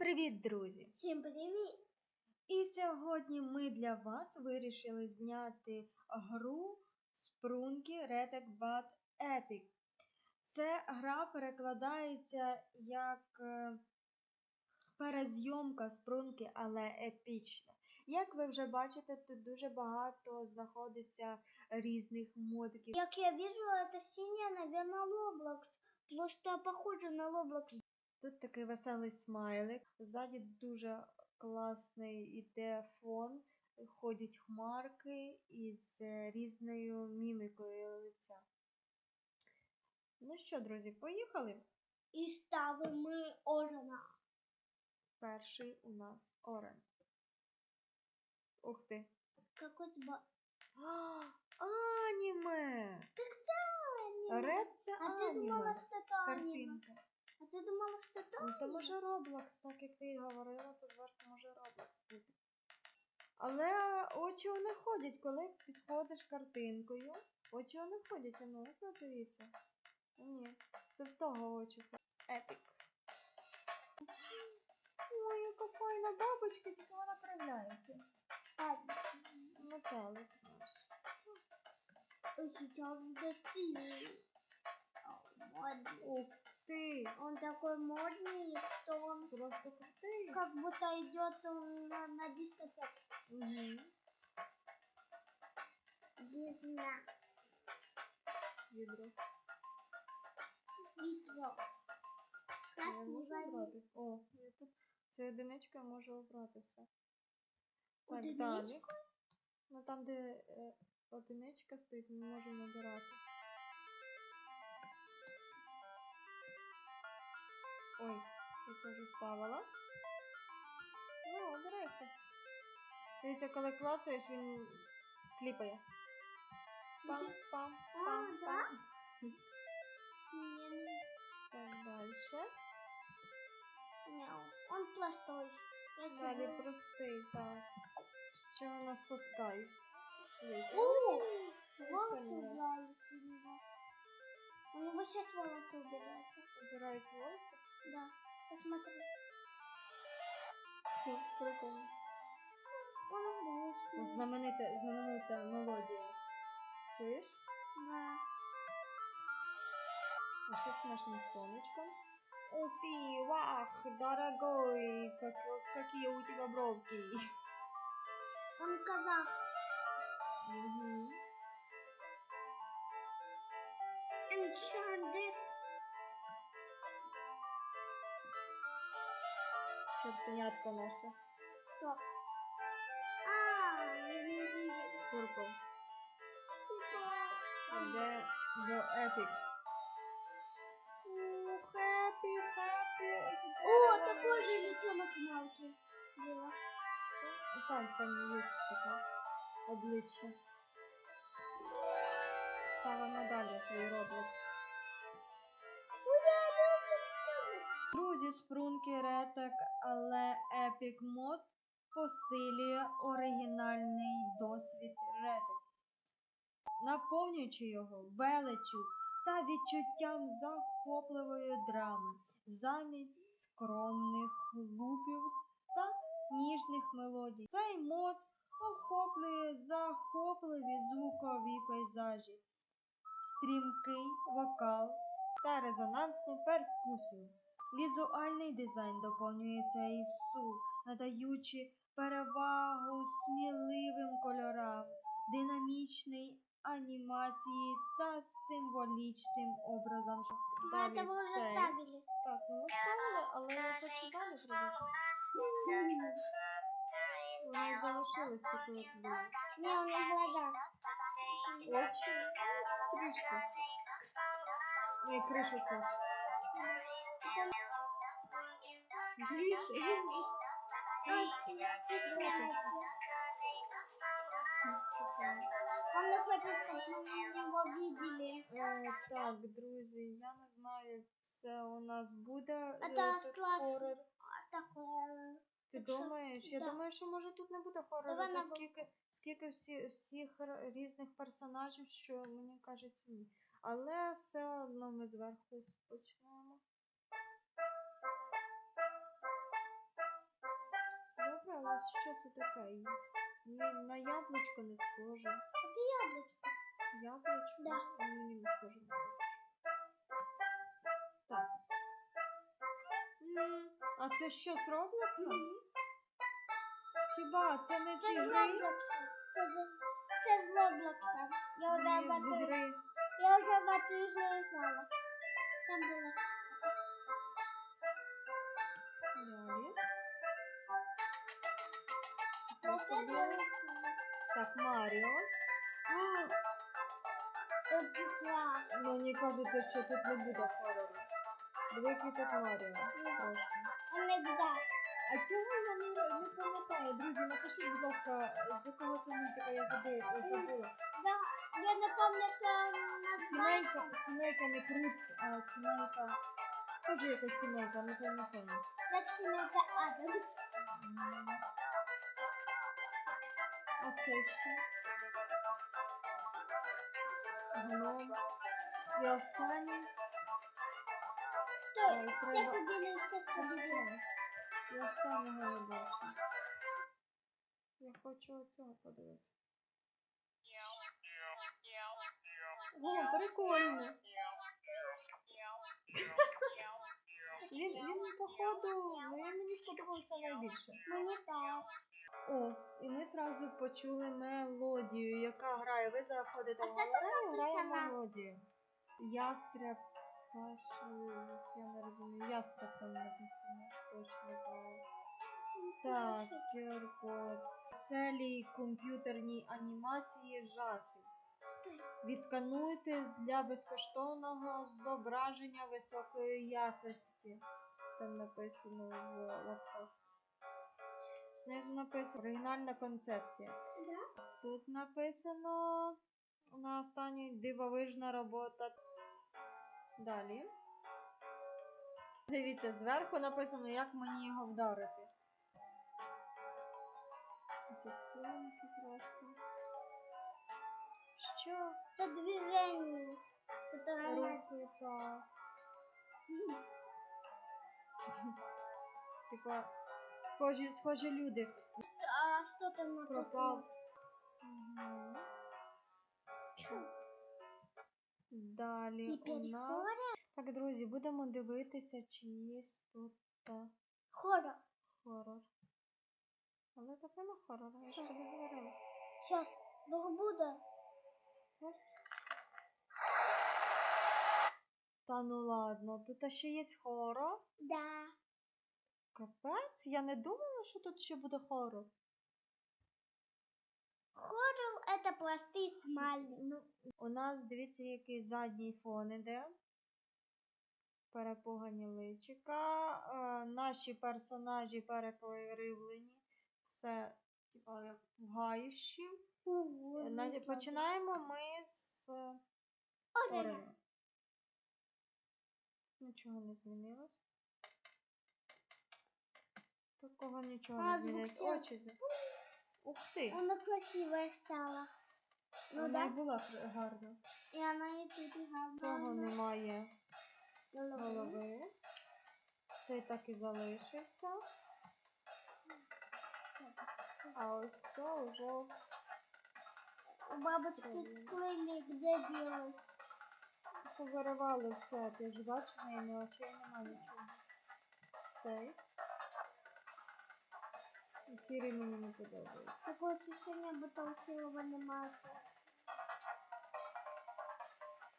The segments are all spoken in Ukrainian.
привіт, друзі! Всім привіт! І сьогодні ми для вас вирішили зняти гру Спрунки Retec Bad Epic. Це гра перекладається як е, перезйомка спрунки, але епічна. Як ви вже бачите, тут дуже багато знаходиться різних модиків. Как я вижу, это синяя, наверное, Roblox. Просто похоже на Roblox. Тут такий веселий смайлик. Ззаді дуже класний іде фон. Ходять хмарки із е, різною мімікою лиця. Ну що, друзі, поїхали. І ставимо Орена. Перший у нас Орен. Ух ти. Какой-то ба... Аніме! Так це аніме. Ред це А ти думала, що це аніме? Картинка. А ти думала, що це Ну, то може Роблокс, так як ти і говорила, то зверху може Роблокс бути. Але очі не ходять, коли підходиш картинкою. Очі не ходять, а ну подивіться. Ні, це в того очі. Епік. Ой, яка файна бабочка, тільки вона кривляється. А, Метелик наш. сейчас в гостиной. О, модный. Он такой модный, что он Просто крутий. как будто идет он на, на дискотеку. Угу. Без нас. Відро. Витро. Я Красиво. можу обрати? О, я тут цю одиничку я можу обрати все. Так, Одиничку? далі. Ну там, де е, одиничка стоїть, ми можемо обирати. Ой, я це вже ставила. Ну, обирайся. Дивіться, коли клацаєш, він кліпає. Пам, пам, А, пам, да? пам. Не, Так, дальше. Мяу. Он простой. Я Далі забыла. простий, так. Що у нас со Sky? Дивіться. О, Це волосы мене. убираются у него. У него сейчас волосы убираются. Убираються волоси. Да, посмотри. Хм, Прикольно. Он грустный. Знаменита, знаменита мелодія. Чуєш? Да. А що з нашим сонечком? Ух ты, вах, дорогой, как, какие у тебя бровки. Он казах. Угу. Чертенятко наше. Кто? А. Типа, Де до Епік. Хеппі, хеппі. О, такой же лицо на хмарке было. Так, там є таке обличчя. Ставимо далі твій Roblox. Друзі, спрунки ретек, але Epic Mod посилює оригінальний досвід ретек, наповнюючи його величчю та відчуттям захопливої драми замість скромних лупів та ніжних мелодій. Цей мод охоплює захопливі звукові пейзажі, стрімкий вокал та резонансну перкусію. Візуальний дизайн доповнює цей суд, надаючи перевагу сміливим кольорам, динамічній анімації та символічним образом. Этого уже цей. ставили. Так, ну ми ставили, але я хочу далі продовжити. Вона і залишилась таке як було. Не, у меня глаза. Очі, трішки. Ні, кришу снос. Дивіться, він Он стесняется. Он не хочет, чтобы мы его видели. Е, так, друзі, я не знаю, це у нас буде е, Это тут классно. хорор. Это хоррор. Ти Так що, думаєш? Я да. думаю, що може тут не буде хорору, Давай тут на- скільки, скільки всі, всіх р- різних персонажів, що мені кажеться ні. Але все одно ми зверху почнемо. Але що це таке? Ні, на яблучко не схоже. Это яблочко. Яблучко? Да. Ну, Мені не схоже на яблучко. Так. М, А це що з Роблокса? Хіба це не з Це з ігри? Роблокса. Це з, це з Роблокса. Я вже Ні, в з эту, ігри. я вже в эту ігру грала. Там було. Просто просто. Так, Маріо. А, Мені кажеться, що тут не буде хорору. Диви, який тут Маріо. Страшно. А цього я не, не пам'ятаю. Друзі, напишіть, будь ласка, з якого це мультика я забула. забула. Да, я не пам'ятаю. Сімейка, сімейка не Круц, а сімейка. Теж якась сімейка, не пам'ятаю. Як сімейка Адамс. М. А це що? Гном. І останній. То, Ой, всі треба- ходили, всі ходили. Почекай. І останнього не бачу. Я хочу оцього подивитися. О, прикольно. Він, він походу, він мені сподобався найбільше. Мені теж. О, і ми зразу почули мелодію, яка грає. Ви заходите в галерею, грає мелодія. Ястреб, та що, я не розумію, ястреб там написано, точно знаю. Так, QR-код. Веселі комп'ютерні анімації жахів. Відскануйте для безкоштовного зображення високої якості. Там написано в лапках. Знизу написано оригінальна концепція. Да? Тут написано на останній дивовижна робота. Далі. Дивіться, зверху написано, як мені його вдарити. Це склонки просто. Що? Це движення. Которое Рухи так. Типа, схожі, схожі люди. А що там написано? Пропав. Далі Тепер у нас. Так, друзі, будемо дивитися, чи є тут Хорор. хорор. Але тут нема хорору, я ж тобі говорила. Сейчас. Бог буде. Та ну ладно, тут ще є хорор. Да. Капець, я не думала, що тут ще буде хорор. Хорор это простий смайлик. Ну, у нас, дивіться, який задній фон іде. Перепугані личика. Е, наші персонажі перепривлені. Все, типа, як пугаючі. Починаємо ми з Орена. Нічого не змінилось. Такого нічого А, не змінилось. Очі змі- Ух ти! Она красивая стала. Ну Вона й була гарна. И она и тут гарна. Цього немає Голова. голови. Цей так і залишився. А ось це вже бабочки Правильно. крылья где делась? повиривали все. Ти ж бачиш, в неї на очей нема нічого. Цей. І мені не подобається. Такое ощущение, будто у силова анимация.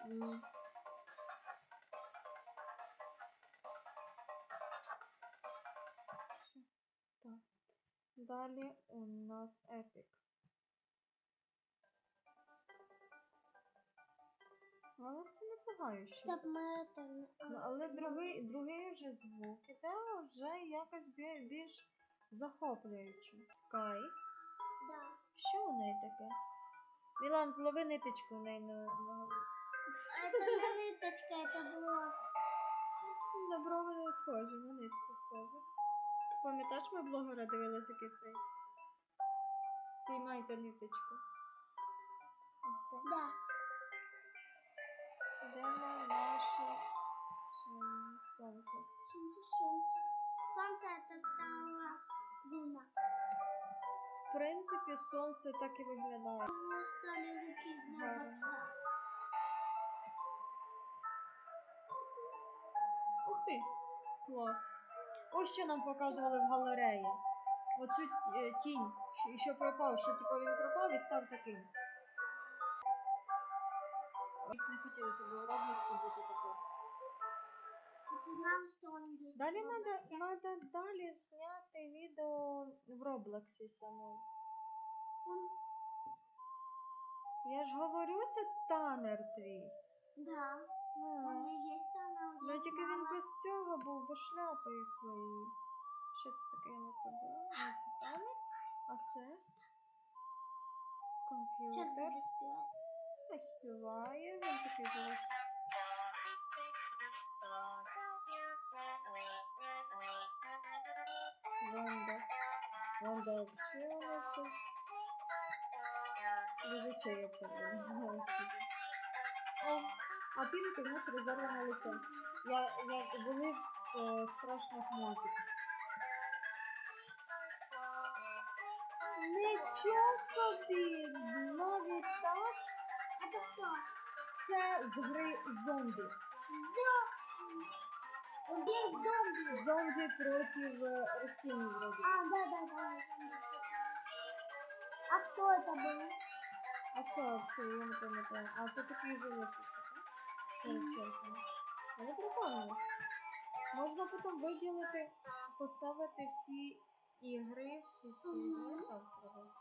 М. Так. Далі у нас епік. Але це не пугаюче. Чтоб мы это... Ну, але другий, другий вже звук іде вже якось бі- більш захоплююче. Скай. Да. Що у неї таке? Мілан, злови ниточку у неї на, на... Это не ниточка, это блок. на брови не схоже, на нитку схоже. Пам'ятаєш, ми блогера дивилися, який цей? Спіймайте ниточку. Ось так. Да. Йдемо наше сон- сонце. Солнце, солнце. Солнце это стало луна. принципі, сонце так і виглядає. Мы стали руки Гарно. Ух ти! Клас. Ось що нам показували в галереї. Оцю е, тінь, що, що пропав, що типу він пропав і став таким. Не хотілося б Роблоксі бути таким. А ты знала, что он есть Далі в надо, надо далі зняти відео в Роблоксі самому. Он... Я ж говорю, це танер твій. Да, Ну, и есть она. ну я тільки він знала. без цього був, без шляпи і своєї. Що це таке я не подумала? Ну, це танер, а це Сейчас комп'ютер. буду спевать. Не співає, він такий залиш. Ванда. Ванда вообще у нас без... Без я сказати. О, а Пінки в нас розорване лице. Я, як були в с- страшних мультиках. Нічого собі! Навіть так Это кто? це з гри зомбі. Зо- Убей зомби. Зомбі проти е, растінь вроді. А, да, да, да. зомби. А кто это был? А це все, я не пам'ятаю. А це такий залишився, так? Перед черком. Але прикольно. Можна потім виділити, поставити всі ігри, всі ці. Мгм. Ну, так зробити.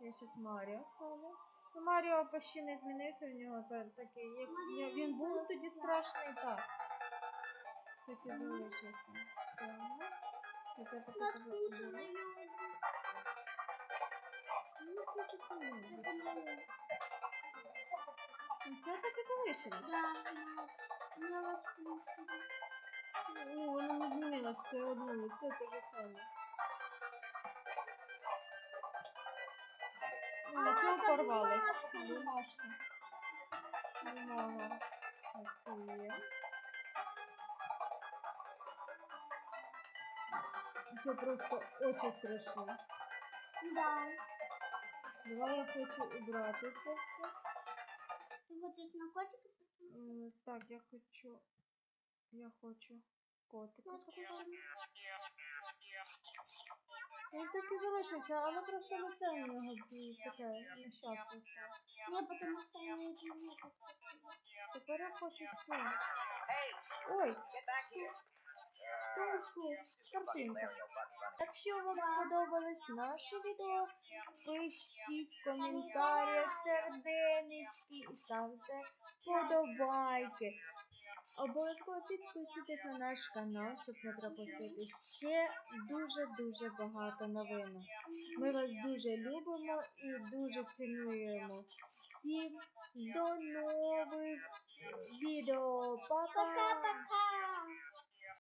Я щас Маріо ставлю. Ну, Маріо почти не змінився в нього та, такий. Як, він був тоді страшний так. Так і залишився. Це у нас. Так я поки я Ну, це якось не мое. Ну, Це так і залишилось. Да. Ну, воно не змінилось все одно, лице те же саме. А цього порвали. бумажка. Бумажка. Бумага. Це є. Це просто очі страшні. Да. Давай я хочу убрати це все. Ты хочешь на котика? Так, я хочу. Я хочу котика. Він так і залишився, але просто лице у нього таке нещасне стало. Не, потому что я не Тепер я хочу цю. Ой, Тушу. картинка. Якщо вам сподобалось наше відео, пишіть в коментарях серденечки і ставте подобайки. Обов'язково підписуйтесь на наш канал, щоб не пропустити ще дуже-дуже багато новин. Ми вас дуже любимо і дуже цінуємо. Всім до нових відео. Пока-пока.